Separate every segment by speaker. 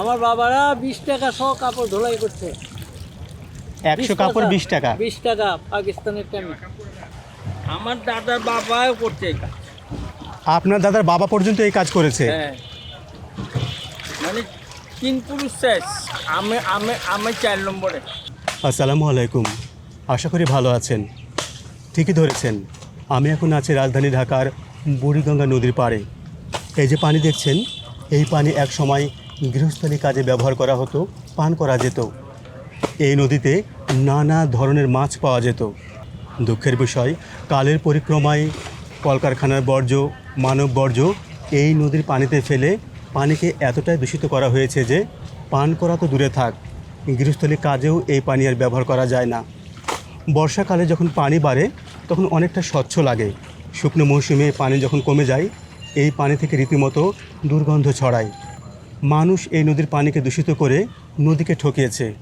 Speaker 1: আমার বাবারা বিশ টাকা সহ কাপড় ধোলাই করছে।
Speaker 2: একশো কাপড় বিশ টাকা?
Speaker 1: বিশ টাকা পাকিস্তানের টাইমে আমার দাদার বাবাও করছে এই কাজ।
Speaker 2: আপনার দাদার বাবা পর্যন্ত এই কাজ করেছে?
Speaker 1: হ্যাঁ। মানে তিন পুরুষ শেষ। আমি আমি আমি চার নম্বরে।
Speaker 2: আসসালামু আলাইকুম। আশা করি ভালো আছেন। ঠিকই ধরেছেন। আমি এখন আছি রাজধানী ঢাকার বুড়িগঙ্গা নদীর পাড়ে। এই যে পানি দেখছেন এই পানি এক সময় গৃহস্থলী কাজে ব্যবহার করা হতো, পান করা যেত। এই নদীতে নানা ধরনের মাছ পাওয়া যেত। দুঃখের বিষয়, কালের পরিক্রমায় কলকারখানার বর্জ্য, মানব বর্জ্য এই নদীর পানিতে ফেলে পানিকে এতটাই দূষিত করা হয়েছে যে পান করা তো দূরে থাক, গৃহস্থলী কাজেও এই পানি আর ব্যবহার করা যায় না। বর্ষাকালে যখন পানি বাড়ে, তখন অনেকটা স্বচ্ছ লাগে। শুকনো মৌসুমে পানি যখন কমে যায়, এই পানি থেকে রীতিমতো দুর্গন্ধ ছড়ায়। মানুষ এই নদীর পানিকে দূষিত করে নদীকে ঠকিয়েছে।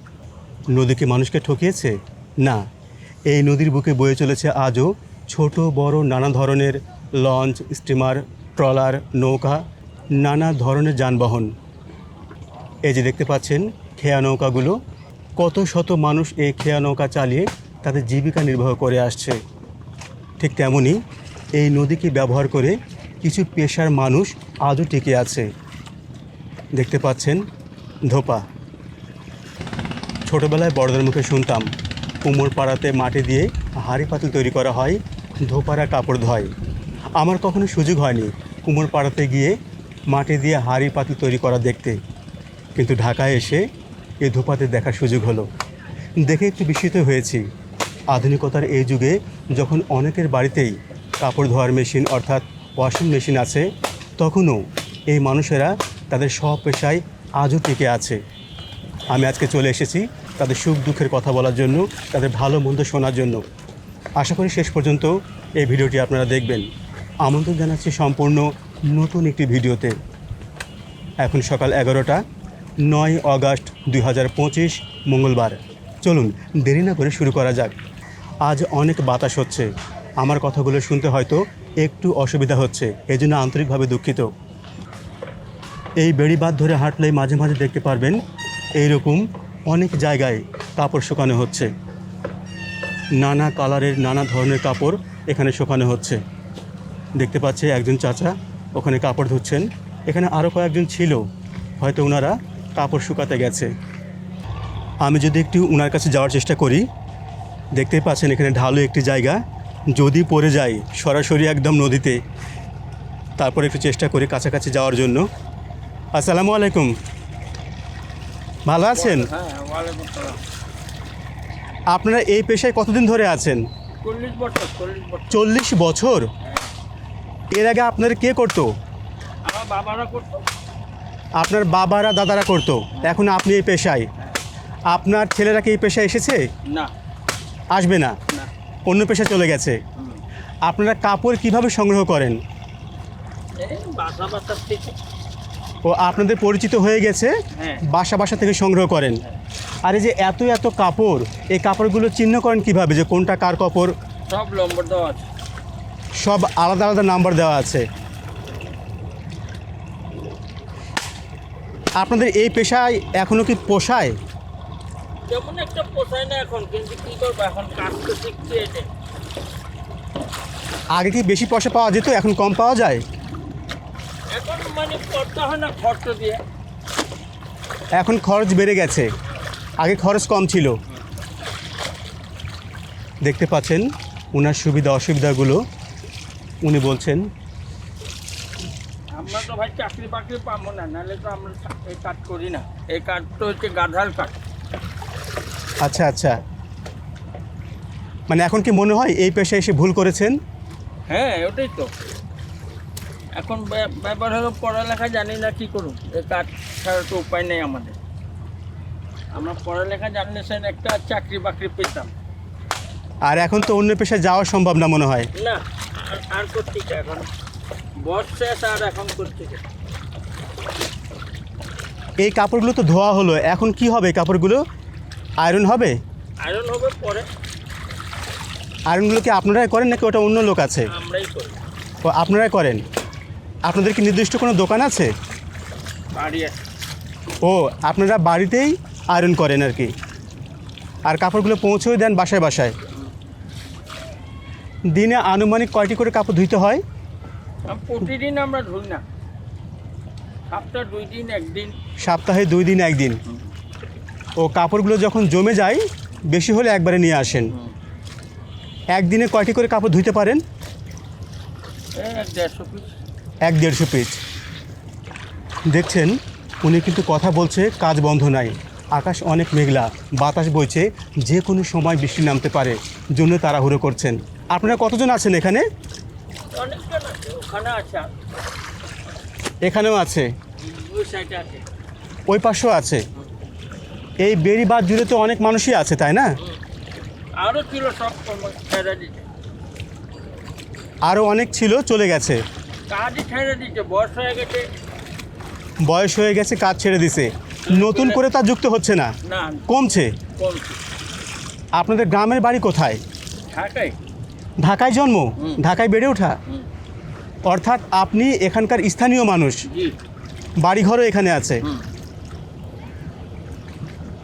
Speaker 2: নদীকে মানুষকে ঠকিয়েছে? না। এই নদীর বুকে বয়ে চলেছে আজও ছোট, বড়, নানা ধরনের লঞ্চ, স্টিমার, ট্রলার, নৌকা, নানা ধরনের যানবাহন। এই যে দেখতে পাচ্ছেন খেয়া নৌকাগুলো, কত শত মানুষ এই খেয়া নৌকা চালিয়ে তাদের জীবিকা নির্বাহ করে আসছে। ঠিক তেমনই এই নদীকে ব্যবহার করে কিছু পেশার মানুষ আজও টিকে আছে। দেখতে পাচ্ছেন ধোপা। ছোটোবেলায় বড়দের মুখে শুনতাম কুমোর পাড়াতে মাটি দিয়ে হাঁড়ি পাতিল তৈরি করা হয়, ধোপারা কাপড় ধয়। আমার কখনো সুযোগ হয়নি কুমোর পাড়াতে গিয়ে মাটি দিয়ে হাঁড়ি পাতিল তৈরি করা দেখতে। কিন্তু ঢাকায় এসে এই ধোপাতে দেখার সুযোগ হলো। দেখে একটু বিস্মিত হয়েছি। আধুনিকতার এই যুগে যখন অনেকের বাড়িতেই কাপড় ধোয়ার মেশিন অর্থাৎ ওয়াশিং মেশিন আছে, তখনও এই মানুষেরা তাদের পেশায় আজও টিকে আছে। আমি আজকে চলে এসেছি তাদের সুখ দুঃখের কথা বলার জন্য, তাদের ভালো মন্দ শোনার জন্য। আশা করি শেষ পর্যন্ত এই ভিডিওটি আপনারা দেখবেন। আমন্ত্রণ জানাচ্ছি সম্পূর্ণ নতুন একটি ভিডিওতে। এখন সকাল এগারোটা, নয় আগস্ট দুই মঙ্গলবার। চলুন, দেরি না করে শুরু করা যাক। আজ অনেক বাতাস হচ্ছে। আমার কথাগুলো শুনতে হয়তো একটু অসুবিধা হচ্ছে এই জন্য আন্তরিকভাবে দুঃখিত। এই বেড়িবাদ ধরে হাঁটলেই মাঝে মাঝে দেখতে পারবেন এইরকম অনেক জায়গায় কাপড় শুকানো হচ্ছে। নানা কালারের, নানা ধরনের কাপড় এখানে শুকানো হচ্ছে। দেখতে পাচ্ছে একজন চাচা ওখানে কাপড় ধুচ্ছেন। এখানে আরও কয়েকজন ছিল, হয়তো ওনারা কাপড় শুকাতে গেছে। আমি যদি একটু ওনার কাছে যাওয়ার চেষ্টা করি দেখতেই পাচ্ছেন এখানে ঢালু একটি জায়গা। যদি পড়ে যায় সরাসরি একদম নদীতে, তারপর একটু চেষ্টা করি কাছাকাছি যাওয়ার জন্য। আসসালামু আলাইকুম। ভালো আছেন? আপনারা এই পেশায় কতদিন ধরে আছেন?
Speaker 1: চল্লিশ বছর
Speaker 2: এর আগে আপনার কে করতো? আপনার বাবারা দাদারা করতো। এখন আপনি এই পেশায়। আপনার ছেলেরা কি এই পেশায় এসেছে?
Speaker 1: না।
Speaker 2: আসবে না? অন্য পেশায় চলে গেছে। আপনারা কাপড় কীভাবে সংগ্রহ করেন?
Speaker 1: এই বাসা থেকে।
Speaker 2: ও আপনাদের পরিচিত হয়ে গেছে
Speaker 1: হ্যাঁ।
Speaker 2: বাসা বাসা থেকে সংগ্রহ করেন। আর এই যে এত এত কাপড় এই কাপড়গুলো চিহ্ন করেন কীভাবে? যে কোনটা কার কাপড়?
Speaker 1: সব নম্বর দেওয়া আছে।
Speaker 2: সব আলাদা আলাদা নাম্বার দেওয়া আছে। আপনাদের এই পেশায় এখনও কি পোষায়?
Speaker 1: যেমন একটা পোষায় না এখন কিন্তু কি করব? এখন কাজ তো শিখছি
Speaker 2: আগে কি বেশি পয়সা পাওয়া যেত এখন কম পাওয়া যায়?
Speaker 1: এখন মানে করতে হয় না খরচ দিয়ে।
Speaker 2: এখন খরচ বেড়ে গেছে। আগে খরচ কম ছিল। দেখতে পাচ্ছেন ওনার সুবিধা অসুবিধাগুলো। উনি বলছেন
Speaker 1: আমরা তো ভাই চাকরি বাকরি পাবো না নাহলে তো আমরা এই কাজ করি না। এই কাজ তো হচ্ছে গাধার কাজ।
Speaker 2: আচ্ছা আচ্ছা। মানে এখন কি মনে হয় এই পেশায় এসে ভুল করেছেন?
Speaker 1: হ্যাঁ ওটাই তো। এখন ব্যাপ- ব্যাপার হলো পড়ালেখা জানি না কি করুন এই কাজ ছাড়া তো উপায় নেই আমাদের। আমরা পড়ালেখা জানলে স্যার একটা চাকরি বাকরি পেতাম।
Speaker 2: আর এখন তো অন্য পেশায় যাওয়া সম্ভব না মনে হয়।
Speaker 1: না আর করছি এখন? বস শেষ আর এখন করছি
Speaker 2: এই কাপড়গুলো তো ধোয়া হলো এখন কি হবে কাপড়গুলো? আয়রন হবে?
Speaker 1: আয়রন হবে পরে।
Speaker 2: আয়রনগুলো কি আপনারাই করেন নাকি ওটা অন্য লোক আছে?
Speaker 1: আমরাই করি।
Speaker 2: ও আপনারাই করেন? আপনাদের কি নির্দিষ্ট কোনো দোকান আছে? ও আপনারা বাড়িতেই আয়রন করেন আর কি। আর কাপড়গুলো পৌঁছেও দেন বাসায় বাসায়। দিনে আনুমানিক কয়টি করে কাপড় ধুইতে হয়?
Speaker 1: প্রতিদিন আমরা ধুই না। সপ্তাহ দুই দিন একদিন।
Speaker 2: সপ্তাহে দুই দিন একদিন। ও কাপড়গুলো যখন জমে যায় বেশি হলে একবারে নিয়ে আসেন। একদিনে কয়টি করে কাপড় ধুইতে পারেন?
Speaker 1: দেড়শো পিস।
Speaker 2: এক দেড়শো পিস দেখছেন উনি কিন্তু কথা বলছে কাজ বন্ধ নাই। আকাশ অনেক মেঘলা বাতাস বইছে যে কোনো সময় বৃষ্টি নামতে পারে জন্য তাড়াহুড়ো করছেন। আপনারা কতজন আছেন এখানে? এখানেও আছে?
Speaker 1: ওই
Speaker 2: পাশেও আছে? এই বেড়িবাদ জুড়ে তো অনেক মানুষই আছে তাই না?
Speaker 1: ছিল সব
Speaker 2: আরও অনেক ছিল চলে গেছে।
Speaker 1: কাজই ছেড়ে দিতে বয়স হয়ে গেছে।
Speaker 2: বয়স হয়ে গেছে কাজ ছেড়ে দিছে। নতুন করে তা যুক্ত হচ্ছে না।
Speaker 1: না।
Speaker 2: কমছে?
Speaker 1: কমছে।
Speaker 2: আপনাদের গ্রামের বাড়ি কোথায়?
Speaker 1: ঢাকায়।
Speaker 2: ঢাকায় জন্ম? ঢাকায় বেড়ে ওঠা? অর্থাৎ আপনি এখানকার স্থানীয় মানুষ। বাড়িঘরও এখানে আছে।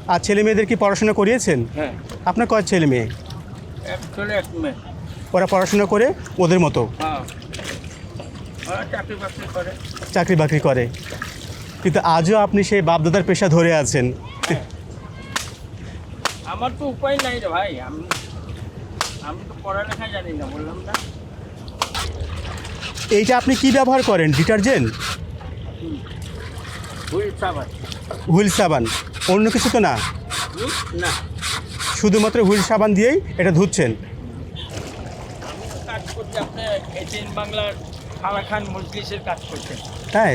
Speaker 2: আর ছেলে মেয়েদের কি পড়াশোনা করিয়েছেন?
Speaker 1: হ্যাঁ।
Speaker 2: আপনার কয় ছেলে মেয়ে। ওরা পড়াশোনা করে ওদের মতো।
Speaker 1: হ্যাঁ। চাকরি বাকরি করে।
Speaker 2: কিন্তু আজও আপনি সেই বাপদাদার পেশা ধরে আছেন।
Speaker 1: আমার তো উপায় নাই রে ভাই আমি আমি তো পড়ালেখা জানি না বললাম না।
Speaker 2: এইটা আপনি কি ব্যবহার করেন? ডিটারজেন্ট?
Speaker 1: হুইল সাবান।
Speaker 2: হুইল সাবান। অন্য কিছু তো না?
Speaker 1: না।
Speaker 2: শুধুমাত্র হুইল সাবান দিয়েই এটা ধুচ্ছেন?
Speaker 1: কাজ করছি আপনার এটিএন বাংলার ফালা খান মজলিসের কাজ করছেন
Speaker 2: তাই?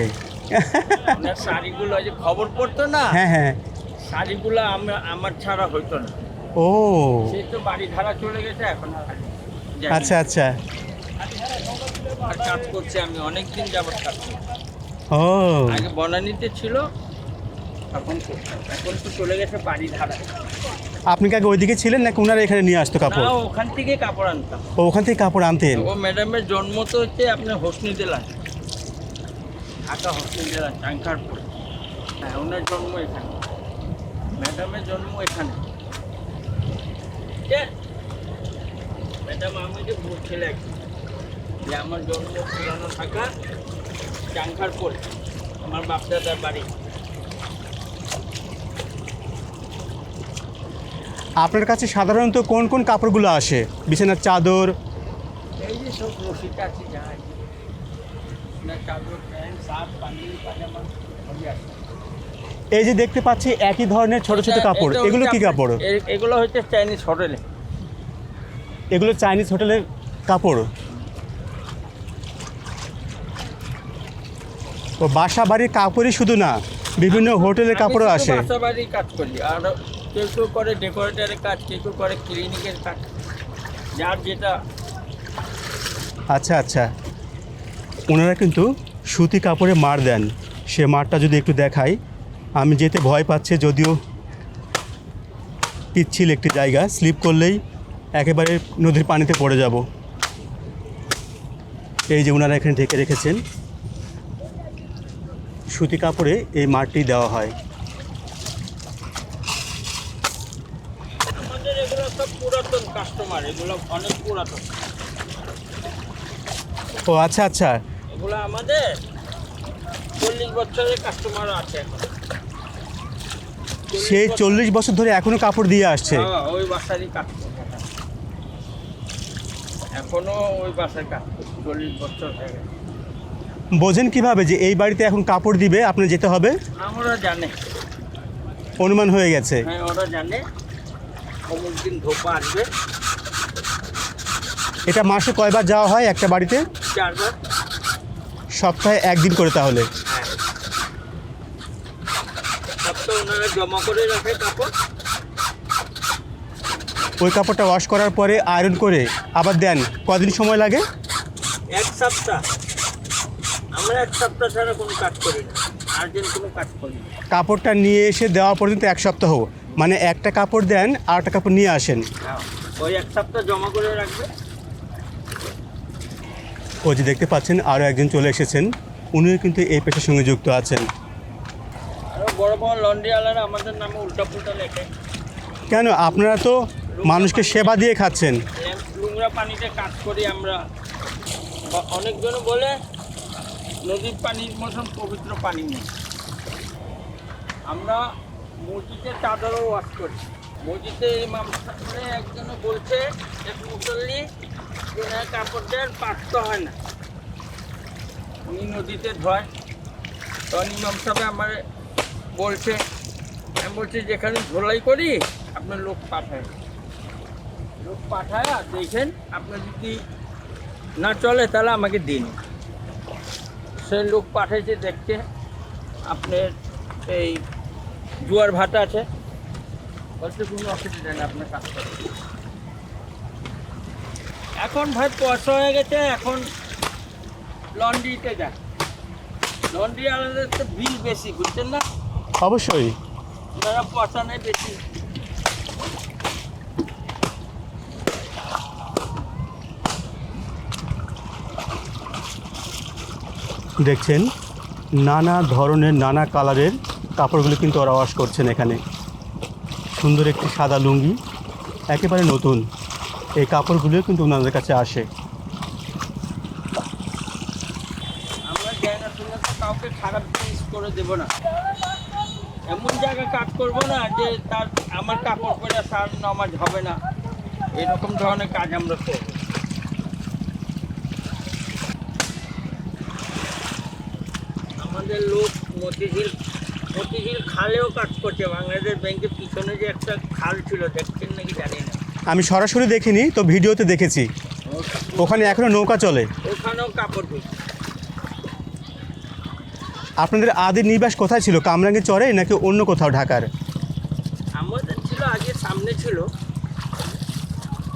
Speaker 1: আপনার শাড়িগুলো যে খবর পড়তো না
Speaker 2: হ্যাঁ হ্যাঁ।
Speaker 1: শাড়িগুলো আমরা আমার ছাড়া হইতো না।
Speaker 2: ও।
Speaker 1: সে তো বাড়ি ভাড়া চলে গেছে এখন
Speaker 2: আচ্ছা আচ্ছা।
Speaker 1: আর কাজ করছি আমি অনেক দিন যাবত কাজ করছি।
Speaker 2: ও।
Speaker 1: আগে বনানীতে ছিল এখন তো- এখন তো চলে গেছে বাড়ি ধারায়
Speaker 2: আপনি কি আগে ওইদিকে ছিলেন নাকি ওনারা এখানে নিয়ে আসতো কাপড়?
Speaker 1: ওখান থেকে কাপড় আনতাম।
Speaker 2: ও ওখান থেকে কাপড় আনতেন?
Speaker 1: ও ম্যাডামের জন্ম তো হচ্ছে আপনার হোসনি জেলায় ঢাকা হোসনি জেলা চাঙ্কারপুর হ্যাঁ ওনার জন্ম এখানে। ম্যাডামের জন্ম এখানে? ম্যাডাম আমি যে বলছিল একদিন যে আমার জন্ম পুরানো ঢাকা চাঙ্কারপুর আমার বাপদাদার বাড়ি।
Speaker 2: আপনার কাছে সাধারণত কোন কোন কাপড়গুলো আসে? বিছানার চাদর?
Speaker 1: এই যে
Speaker 2: দেখতে পাচ্ছি একই ধরনের ছোট ছোট কাপড়। এগুলো কি কাপড়?
Speaker 1: এগুলো হচ্ছে চাইনিজ হোটেলে
Speaker 2: এগুলো চাইনিজ হোটেলের কাপড়। ও বাসা বাড়ির কাপড়ই শুধু না বিভিন্ন হোটেলের কাপড়ও আসে।
Speaker 1: বাসা বাড়ি কাজ করি। আর কেউ কেউ করে ডেকোরেটারের কাজ, কেউ কেউ করে ক্লিনিকের কাজ। যার যেটা
Speaker 2: আচ্ছা আচ্ছা। ওনারা কিন্তু সুতি কাপড়ে মার দেন। সে মারটা যদি একটু দেখাই, আমি যেতে ভয় পাচ্ছে, যদিও পিচ্ছিল একটি জায়গা, স্লিপ করলেই একেবারে নদীর পানিতে পড়ে যাব। এই যে ওনারা এখানে ঢেকে রেখেছেন। সুতি কাপড়ে এই মারটি দেওয়া হয়
Speaker 1: আমাদের এগুলো সব কাস্টমার এগুলো অনেক পুরাতন।
Speaker 2: ও আচ্ছা আচ্ছা।
Speaker 1: এগুলো আমাদের চল্লিশ বছরের কাস্টমার আছে এখন।
Speaker 2: সেই চল্লিশ বছর ধরে এখনও কাপড় দিয়ে আসছে?
Speaker 1: হ্যাঁ, ওই বাসারই কাজ করে। এখনও ওই বাসায় কাজ করছে চল্লিশ বছর হয়ে গেছে।
Speaker 2: বোঝেন কীভাবে যে এই বাড়িতে এখন কাপড় দিবে আপনি যেতে হবে?
Speaker 1: আমরা জানে।
Speaker 2: অনুমান হয়ে গেছে।
Speaker 1: হ্যাঁ ওরা জানে। অমুক দিন ধোপা আসবে।
Speaker 2: এটা মাসে কয়বার যাওয়া হয় একটা বাড়িতে?
Speaker 1: চারবার।
Speaker 2: সপ্তাহে একদিন করে তাহলে?
Speaker 1: সপ্তাহে ওনারা জমা করে রাখে কাপড়।
Speaker 2: ওই কাপড়টা ওয়াশ করার পরে আয়রন করে আবার দেন। কদিন সময় লাগে?
Speaker 1: এক সপ্তাহ। আমরা এক সপ্তাহ ছাড়া কোনো কাজ করি না। আর্জেন্ট কোনো কাজ করি না।
Speaker 2: কাপড়টা নিয়ে এসে দেওয়া পর্যন্ত এক সপ্তাহ। মানে একটা কাপড় দেন আর একটা কাপড় নিয়ে আসেন।
Speaker 1: হ্যাঁ, ওই এক সপ্তাহ জমা করে রাখবে।
Speaker 2: ও যে দেখতে পাচ্ছেন আরও একজন চলে এসেছেন। উনিও কিন্তু এই পেশার সঙ্গে যুক্ত আছেন।
Speaker 1: বড় বড় লন্ড্রিওয়ালারা আমাদের নামে উল্টাপুল্টা লেখে।
Speaker 2: কেন? আপনারা তো মানুষকে সেবা দিয়ে খাচ্ছেন।
Speaker 1: নোংরা পানিতে কাজ করি আমরা। অনেকজন বলে নদীর পানির মতন পবিত্র পানি নেই। আমরা মসজিদের চাদরও ওয়াশ করি। মসজিদে ইমাম একজন বলছে এক মুসল্লি কাপড় দেন পাকতে হয় না। উনি নদীতে ধয়। তখন ইমাম সাহেব আমার বলছে, আমি বলছি, যেখানে ধোলাই করি, আপনার লোক পাঠায়। লোক পাঠায় দেখেন আপনার যদি না চলে, তাহলে আমাকে দিন। সে লোক পাঠাইছে দেখতে আপনার এই জোয়ার ভাটা আছে। বলতে কোনো অসুবিধা নেই, আপনার কাজ করে এখন ভাই পয়সা হয়ে গেছে এখন লন্ড্রিতে যায় লন্ড্রি আলাদা তো বিল বেশি বুঝছেন না?
Speaker 2: অবশ্যই।
Speaker 1: ওনারা পয়সা নেই বেশি।
Speaker 2: দেখছেন নানা ধরনের নানা কালারের কাপড়গুলো কিন্তু ওরা ওয়াশ করছেন এখানে। সুন্দর একটি সাদা লুঙ্গি একেবারে নতুন। এই কাপড়গুলো কিন্তু ওনাদের কাছে আসে।
Speaker 1: কাউকে খারাপ জিনিস করে না। এমন কাজ না যে তার আমার সার নামাজ হবে না। এরকম ধরনের কাজ আমরা আমাদের লোক মতিঝিল মতিঝিল খালেও কাজ করছে। বাংলাদেশ ব্যাংকের পিছনে যে একটা খাল ছিল, দেখছেন নাকি জানি না
Speaker 2: আমি সরাসরি দেখিনি তো ভিডিওতে দেখেছি। ওখানে এখনও নৌকা চলে। আপনাদের আদি নিবাস কোথায় ছিল? কামরাঙ্গি চরে নাকি অন্য কোথাও ঢাকার?
Speaker 1: আমাদের ছিল আগে সামনে ছিল।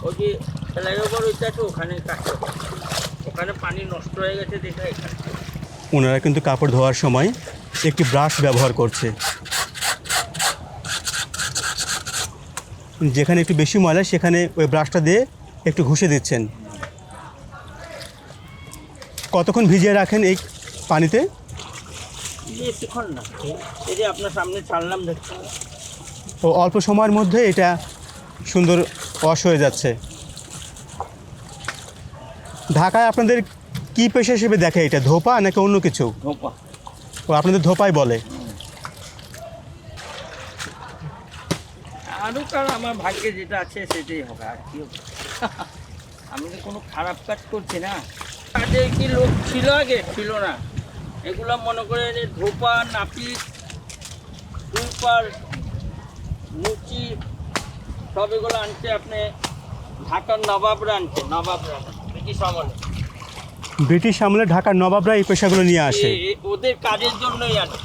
Speaker 1: ওই যে ফ্লাইওভার ওইটা আছে ওখানে ওখানে পানি নষ্ট হয়ে গেছে দেখে
Speaker 2: ওনারা কিন্তু কাপড় ধোয়ার সময় একটি ব্রাশ ব্যবহার করছে। যেখানে একটু বেশি ময়লা সেখানে ওই ব্রাশটা দিয়ে একটু ঘষে দিচ্ছেন। কতক্ষণ ভিজিয়ে রাখেন এই পানিতে?
Speaker 1: বেশিক্ষণ না। এই যে আপনার সামনে ছাড়লাম দেখছেন
Speaker 2: ও অল্প সময়ের মধ্যে এটা সুন্দর ওয়াশ হয়ে যাচ্ছে। ঢাকায় আপনাদের কি পেশা হিসেবে দেখে এটা ধোপা নাকি অন্য কিছু?
Speaker 1: ধোপা।
Speaker 2: ও আপনাদের ধোপাই বলে
Speaker 1: আরও কারণ আমার ভাগ্যে যেটা আছে সেটাই হবে আর কি হবে? আমি তো কোনো খারাপ কাজ করছি না। কাজে কি লোক ছিল আগে? ছিল না। এগুলো মনে করে এই ধোপা নাপিত সুইপার মুচি সব এগুলো আনছে আপনি ঢাকার নবাবরা আনছে নবাবরা। ব্রিটিশ আমলে।
Speaker 2: ব্রিটিশ আমলে ঢাকার নবাবরা এই পেশাগুলো নিয়ে আসে।
Speaker 1: ওদের কাজের জন্যই আছে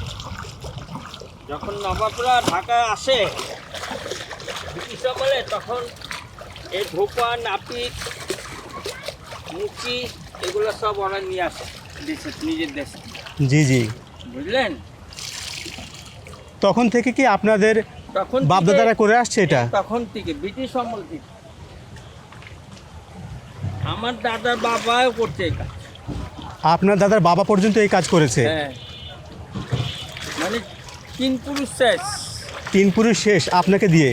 Speaker 1: যখন নবাবরা ঢাকায় আসে আমলে তখন এই ধোপা নাপিত মুচি এগুলো সব ওরা নিয়ে আসে দেশে নিজের দেশে।
Speaker 2: জি জি।
Speaker 1: বুঝলেন?
Speaker 2: তখন থেকে কি আপনাদের
Speaker 1: তখন
Speaker 2: বাপদাদারা করে আসছে এটা?
Speaker 1: তখন থেকে ব্রিটিশ আমল থেকে। আমার দাদার বাবাও করছে এই কাজ।
Speaker 2: আপনার দাদার বাবা পর্যন্ত এই কাজ করেছে?
Speaker 1: হ্যাঁ। মানে তিন পুরুষ শেষ।
Speaker 2: তিন পুরুষ শেষ আপনাকে দিয়ে?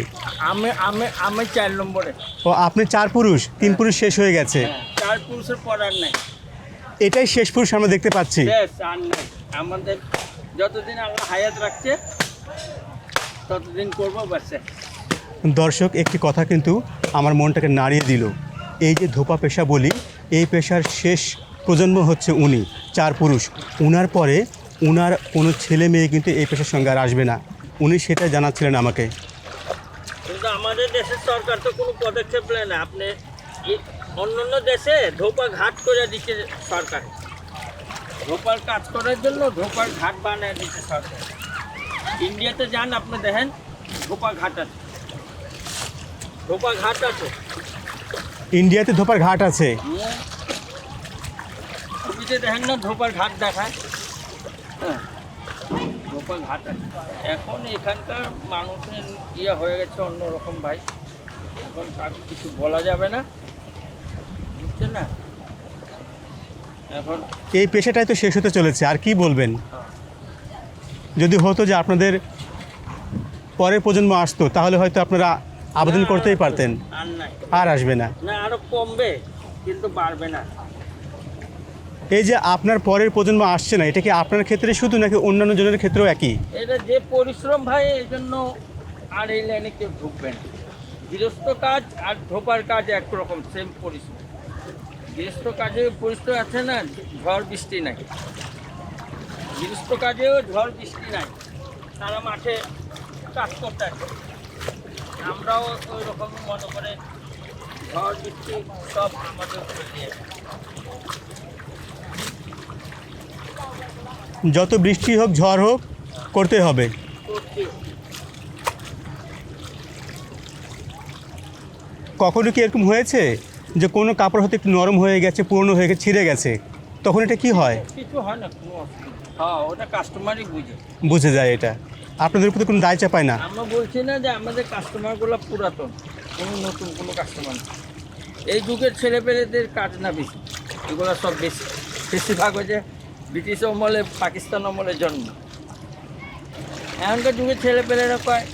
Speaker 1: আমি আমি আমি চার নম্বরে।
Speaker 2: ও আপনি চার পুরুষ তিন পুরুষ শেষ হয়ে গেছে।
Speaker 1: হ্যাঁ, চার পুরুষের পর আর নাই।
Speaker 2: এটাই শেষ পুরুষ আমরা দেখতে পাচ্ছি।
Speaker 1: শেষ আর নাই। আমাদের যতদিন আল্লাহ হায়াত রাখছে ততদিন করব
Speaker 2: দর্শক একটি কথা কিন্তু আমার মনটাকে নাড়িয়ে দিল। এই যে ধোপা পেশা বলি এই পেশার শেষ প্রজন্ম হচ্ছে উনি চার পুরুষ। উনার পরে উনার কোনো ছেলে মেয়ে কিন্তু এই পেশার সঙ্গে আর আসবে না। উনি সেটা জানাচ্ছিলেন আমাকে।
Speaker 1: আমাদের দেশের সরকার তো কোনো পদক্ষেপ নেয় না। আপনি অন্য অন্য দেশে ধোপা ঘাট করে দিচ্ছে সরকার। ধোপার কাজ করার জন্য ধোপার ঘাট বানিয়ে দিচ্ছে সরকার। ইন্ডিয়াতে যান আপনি দেখেন ধোপা ঘাট আছে। ধোপা ঘাট আছে।
Speaker 2: ইন্ডিয়াতে ধোপার ঘাট আছে।
Speaker 1: ছবিতে দেখেন না ধোপার ঘাট দেখায়। হ্যাঁ। ধোপার ঘাট আছে। এখন এখানকার মানুষের ইয়ে হয়ে গেছে অন্যরকম ভাই। এখন তার কিছু বলা যাবে না। বুঝছেন না? এখন
Speaker 2: এই পেশাটাই তো শেষ হতে চলেছে আর কি বলবেন? যদি হতো যে আপনাদের পরের প্রজন্ম আসতো তাহলে হয়তো আপনারা আবেদন করতেই পারতেন।
Speaker 1: আর
Speaker 2: আর আসবে না।
Speaker 1: না আরও কমবে কিন্তু বাড়বে না।
Speaker 2: এই যে আপনার পরের প্রজন্ম আসছে না, এটা কি আপনার ক্ষেত্রে শুধু নাকি অন্যান্য জনের ক্ষেত্রেও একই?
Speaker 1: এটা যে পরিশ্রম ভাই, এই জন্য আর এই লাইনে কেউ ঢুকবে না। গৃহস্থ কাজ আর ঢোকার কাজ একরকম সেম পরিশ্রম। গৃহস্থ কাজে পরিশ্রম আছে না, ঝড়, বৃষ্টি নাই। গৃহস্থ কাজেও ঝড়, বৃষ্টি নাই। তারা মাঠে কাজ করতে আছে। আমরাও ওই রকম মনে করে ঝড়, বৃষ্টি সব আমাদের।
Speaker 2: যত বৃষ্টি হোক ঝড় হোক করতে হবে। কখনো কি এরকম হয়েছে যে কোনো কাপড় হয়তো একটু নরম হয়ে গেছে পুরনো হয়ে গেছে ছিঁড়ে গেছে? তখন এটা কি হয়?
Speaker 1: কিছু হয় না হ্যাঁ ওটা কাস্টমারই বুঝে।
Speaker 2: বুঝে যায় এটা। আপনাদের উপরে কোনো দায় চাপায় না?
Speaker 1: আমরা বলছি না যে আমাদের কাস্টমারগুলো পুরাতন কোনো নতুন কোনো কাস্টমার না এই যুগের ছেলেপেলেদের কাজ না বেশি। এগুলো সব বেশি। বেশিরভাগ হচ্ছে ব্রিটিশ আমলে পাকিস্তান আমলে জন্ম। এখনকার যুগের ছেলেপেলেরা কয়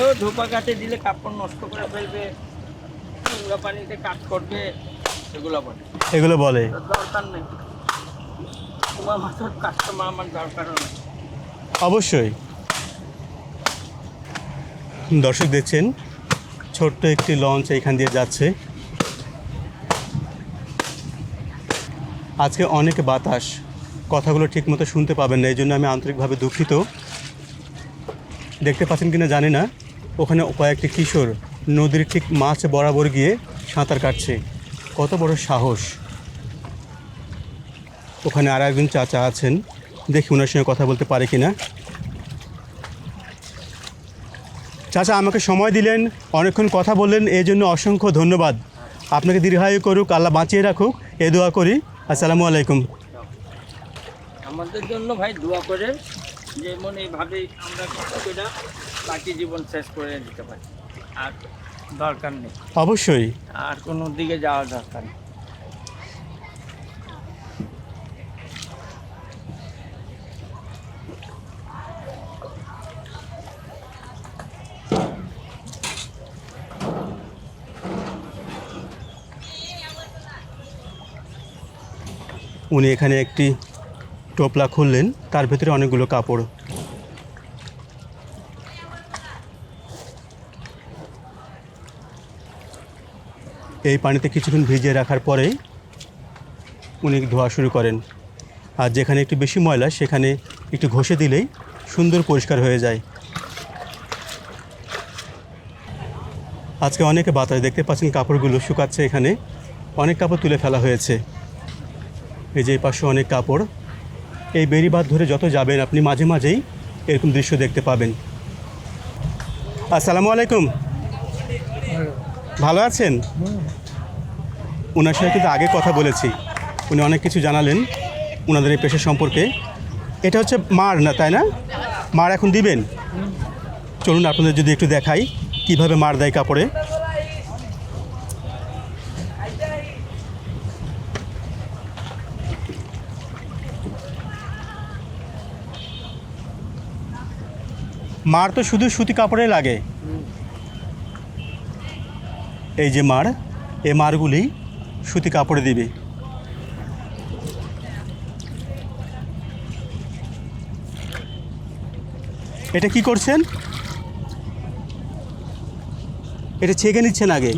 Speaker 1: ও ধোপা কাটে দিলে কাপড় নষ্ট করে ফেলবে নোংরা পানিতে কাজ করবে এগুলো বলে।
Speaker 2: এগুলো বলে।
Speaker 1: দরকার নেই। তোমার মাথার কাস্টমার আমার দরকারও নেই।
Speaker 2: অবশ্যই। দর্শক দেখছেন ছোট্ট একটি লঞ্চ এইখান দিয়ে যাচ্ছে। আজকে অনেক বাতাস। কথাগুলো ঠিকমতো শুনতে পাবেন না, এই জন্য আমি আন্তরিকভাবে দুঃখিত। দেখতে পাচ্ছেন কিনা জানি না। ওখানে কয়েকটি কিশোর নদীর ঠিক মাছ বরাবর গিয়ে সাঁতার কাটছে। কত বড় সাহস। ওখানে আর একজন চাচা আছেন। দেখি ওনার সঙ্গে কথা বলতে পারে কিনা। চাচা, আমাকে সময় দিলেন, অনেকক্ষণ কথা বললেন, এই জন্য অসংখ্য ধন্যবাদ। আপনাকে দীর্ঘায়ু করুক, আল্লাহ বাঁচিয়ে রাখুক, এ দোয়া করি। আসসালামু আলাইকুম।
Speaker 1: আমাদের জন্য ভাই দোয়া করেন যেমন এইভাবেই আমরা কিছুটা বাকি জীবন শেষ করে দিতে পারি। আর দরকার নেই।
Speaker 2: অবশ্যই।
Speaker 1: আর কোনো দিকে যাওয়ার দরকার নেই।
Speaker 2: উনি এখানে একটি টোপলা খুললেন, তার ভেতরে অনেকগুলো কাপড়। এই পানিতে কিছুক্ষণ ভিজিয়ে রাখার পরেই উনি ধোয়া শুরু করেন। আর যেখানে একটু বেশি ময়লা, সেখানে একটু ঘষে দিলেই সুন্দর পরিষ্কার হয়ে যায়। আজকে অনেকে বাতাস দেখতে পাচ্ছেন কাপড়গুলো শুকাচ্ছে এখানে। অনেক কাপড় তুলে ফেলা হয়েছে। এই যে পাশে অনেক কাপড়। এই বেরিবাদ ধরে যত যাবেন, আপনি মাঝে মাঝেই এরকম দৃশ্য দেখতে পাবেন। আসসালামু আলাইকুম। ভালো আছেন? ওনার সাথে কিন্তু আগে কথা বলেছি। উনি অনেক কিছু জানালেন ওনাদের এই পেশা সম্পর্কে। এটা হচ্ছে মার না, তাই না? মার এখন দিবেন? চলুন আপনাদের যদি একটু দেখাই কীভাবে মার দেয় কাপড়ে। মার তো শুধু সুতি কাপড়ে লাগে। এই যে মার এই মারগুলি সুতি কাপড়ে দিবে। এটা কি করছেন? এটা ছেঁকে নিচ্ছেন আগে।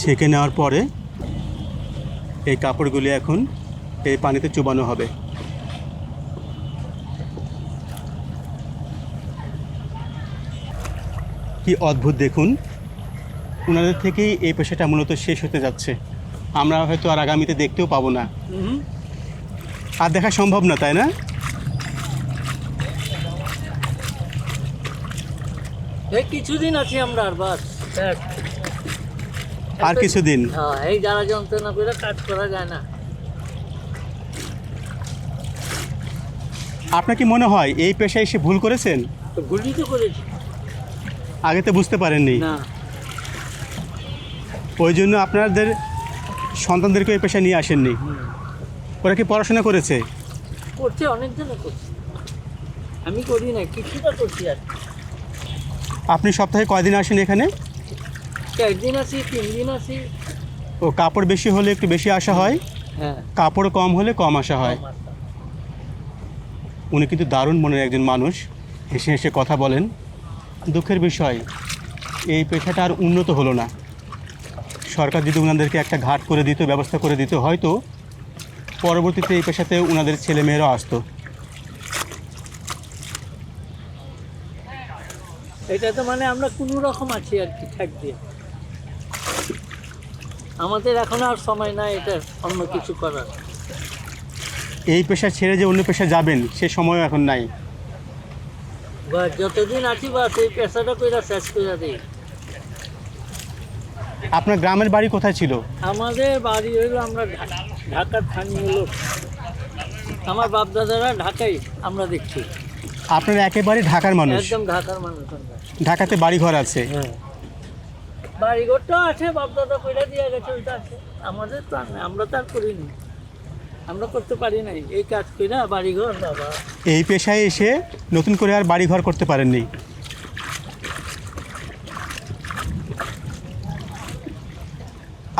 Speaker 2: ছেঁকে নেওয়ার পরে এই কাপড়গুলি এখন এই পানিতে চুবানো হবে। কি অদ্ভুত দেখুন। ওনাদের থেকেই এই পেশাটা মূলত শেষ হতে যাচ্ছে। আমরা হয়তো আর আগামীতে দেখতেও পাবো না। আর দেখা সম্ভব না তাই না?
Speaker 3: এই কিছুদিন আছি আমরা আর বাস
Speaker 2: আর কিছুদিন।
Speaker 3: হ্যাঁ এই জ্বালা যন্ত্রণা করে কাজ করা যায় না।
Speaker 2: আপনার কি মনে হয় এই পেশায় এসে ভুল করেছেন?
Speaker 3: ভুলই তো করেছি।
Speaker 2: আগে তো বুঝতে পারেননি।
Speaker 3: না।
Speaker 2: ওই জন্য আপনাদের সন্তানদেরকে এই পেশায় নিয়ে আসেননি। ওরা কি পড়াশোনা করেছে?
Speaker 3: করছে করছে। আমি করি না কিছুটা করছি আর
Speaker 2: আপনি সপ্তাহে কয়দিন আসেন এখানে?
Speaker 3: একদিন আসি তিন দিন আসি।
Speaker 2: ও কাপড় বেশি হলে একটু বেশি আসা হয়?
Speaker 3: হ্যাঁ।
Speaker 2: কাপড় কম হলে কম আসা হয়। উনি কিন্তু দারুণ মনের একজন মানুষ। হেসে হেসে কথা বলেন। দুঃখের বিষয়, এই পেশাটা আর উন্নত হলো না। সরকার যদি ওনাদেরকে একটা ঘাট করে দিত, ব্যবস্থা করে দিত, হয়তো পরবর্তীতে এই পেশাতে ওনাদের ছেলেমেয়েরাও আসতো।
Speaker 3: এটা তো মানে আমরা কোনো রকম আছি আর কি, ঠেক দিয়ে। আমাদের এখন আর সময় নাই এটা অন্য কিছু করার।
Speaker 2: এই পেশা ছেড়ে যে অন্য পেশা যাবেন সে সময় এখন নাই।
Speaker 3: বা যতদিন আছি বা সেই পেশাটা কইরা শেষ দিই।
Speaker 2: আপনার গ্রামের বাড়ি কোথায় ছিল?
Speaker 3: আমাদের বাড়ি হইল আমরা ঢা- ঢাকার স্থানীয় লোক। আমার বাপ দাদারা ঢাকাই আমরা দেখছি।
Speaker 2: আপনার একেবারে ঢাকার মানুষ।
Speaker 3: একদম ঢাকার মানুষ আমরা।
Speaker 2: ঢাকাতে বাড়ি ঘর আছে।
Speaker 3: হ্যাঁ। বাড়িঘরটা আছে বাপ দাদা কইরা দিয়ে গেছে ওইটা আছে। আমাদের তো আমরা তো আর করিনি। আমরা করতে পারি নাই। এই কাজ কইরা বাড়িঘর বাবা।
Speaker 2: এই পেশায় এসে নতুন করে আর বাড়ি ঘর করতে পারেননি।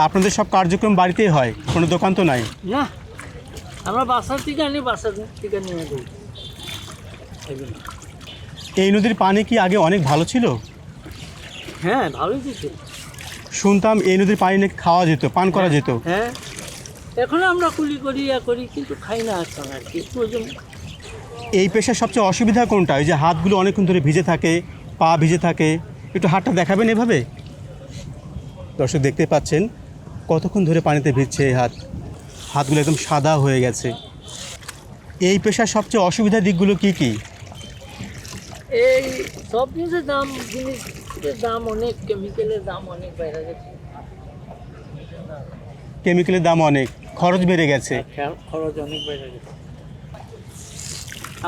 Speaker 2: আপনাদের সব কার্যক্রম বাড়িতেই হয় কোনো দোকান তো নাই।
Speaker 3: না আমরা বাসার থেকে আনি বাসার থেকে নিয়ে দিই
Speaker 2: এই নদীর পানি কি আগে অনেক ভালো ছিল?
Speaker 3: হ্যাঁ ভালোই দিচ্ছে
Speaker 2: শুনতাম এই নদীর পানি নাকি খাওয়া যেত পান করা যেত।
Speaker 3: হ্যাঁ এখন আমরা কুলি করি ইয়া করি কিন্তু খাই না এখন আর কি
Speaker 2: এই পেশার সবচেয়ে অসুবিধা কোনটা? ওই যে হাতগুলো অনেকক্ষণ ধরে ভিজে থাকে পা ভিজে থাকে একটু হাতটা দেখাবেন এভাবে? দর্শক দেখতে পাচ্ছেন কতক্ষণ ধরে পানিতে ভিজছে এই হাত। হাতগুলো একদম সাদা হয়ে গেছে। এই পেশার সবচেয়ে অসুবিধার দিকগুলো কি কি?
Speaker 3: এই সব জিনিসের দাম জিনিসের দাম অনেক কেমিক্যালের দাম অনেক বেড়ে গেছে।
Speaker 2: কেমিক্যালের দাম অনেক। খরচ বেড়ে গেছে।
Speaker 3: খরচ অনেক বেড়ে গেছে।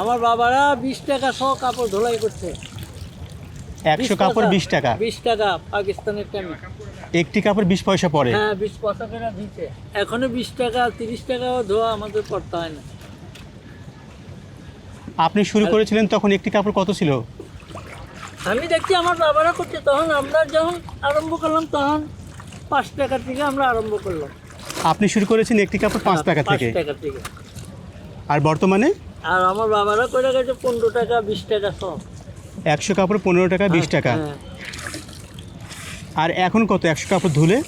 Speaker 3: আমার বাবারা বিশ টাকা শ কাপড় ধোলাই করছে।
Speaker 2: একশো কাপড় বিশ টাকা।
Speaker 3: বিশ টাকা পাকিস্তানের টাইমে
Speaker 2: একটি কাপড় বিশ পয়সা পড়ে।
Speaker 3: হ্যাঁ বিশ পয়সা করে দিচ্ছে এখনও বিশ টাকা তিরিশ টাকাও ধোয়া আমাদের করতে হয় না।
Speaker 2: আপনি শুরু করেছিলেন তখন একটি কাপড় কত ছিল?
Speaker 3: আমি দেখছি আমার বাবারা করছে তখন আমরা যখন আরম্ভ করলাম তখন পাঁচ টাকা থেকে আমরা আরম্ভ করলাম।
Speaker 2: আপনি শুরু করেছেন একটি কাপড় পাঁচ টাকা থেকে।
Speaker 3: টাকা থেকে।
Speaker 2: আর বর্তমানে?
Speaker 3: আর আমার বাবারা করে গেছে পনেরো টাকা বিশ টাকা সব।
Speaker 2: একশো কাপড় পনেরো টাকা বিশ টাকা।
Speaker 3: হ্যাঁ
Speaker 2: আর এখন কত? একশো কাপড় ধুলে?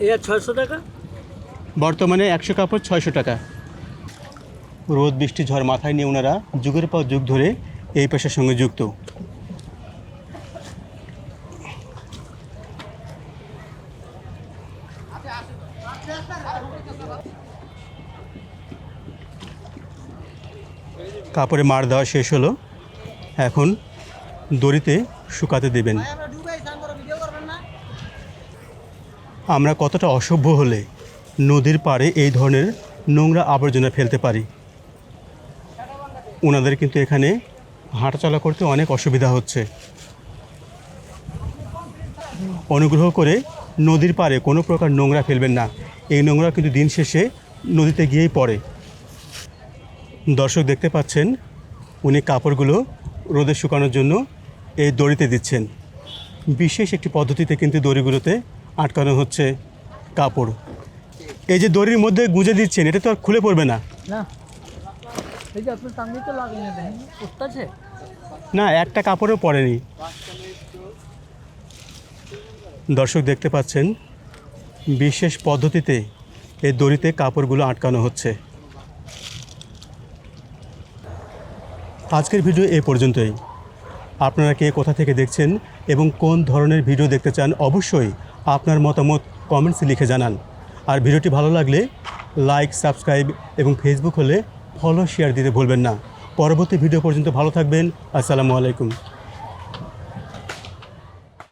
Speaker 3: এটা ছয়শো টাকা?
Speaker 2: বর্তমানে একশো কাপড় ছয়শো টাকা। রোদ বৃষ্টি ঝড় মাথায় নিয়ে ওনারা যুগের পর যুগ ধরে এই পেশার সঙ্গে যুক্ত। কাপড়ে মার দেওয়া শেষ হলো। এখন দড়িতে শুকাতে দেবেন। আমরা কতটা অসভ্য হলে নদীর পাড়ে এই ধরনের নোংরা আবর্জনা ফেলতে পারি। ওনাদের কিন্তু এখানে হাঁটাচলা করতে অনেক অসুবিধা হচ্ছে। অনুগ্রহ করে নদীর পাড়ে কোনো প্রকার নোংরা ফেলবেন না। এই নোংরা কিন্তু দিন শেষে নদীতে গিয়েই পড়ে। দর্শক দেখতে পাচ্ছেন উনি কাপড়গুলো রোদে শুকানোর জন্য এই দড়িতে দিচ্ছেন। বিশেষ একটি পদ্ধতিতে কিন্তু দড়িগুলোতে আটকানো হচ্ছে কাপড়। এই যে দড়ির মধ্যে গুঁজে দিচ্ছেন এটা তো আর খুলে পড়বে না। না। একটা কাপড়ও পড়েনি। দর্শক দেখতে পাচ্ছেন বিশেষ পদ্ধতিতে এই দড়িতে কাপড়গুলো আটকানো হচ্ছে। আজকের ভিডিও এ পর্যন্তই। আপনারা কে কোথা থেকে দেখছেন এবং কোন ধরনের ভিডিও দেখতে চান অবশ্যই আপনার মতামত কমেন্টসে লিখে জানান। আর ভিডিওটি ভালো লাগলে লাইক সাবস্ক্রাইব এবং ফেসবুক হলে ফলো শেয়ার দিতে ভুলবেন না। পরবর্তী ভিডিও পর্যন্ত ভালো থাকবেন। আসসালামু আলাইকুম।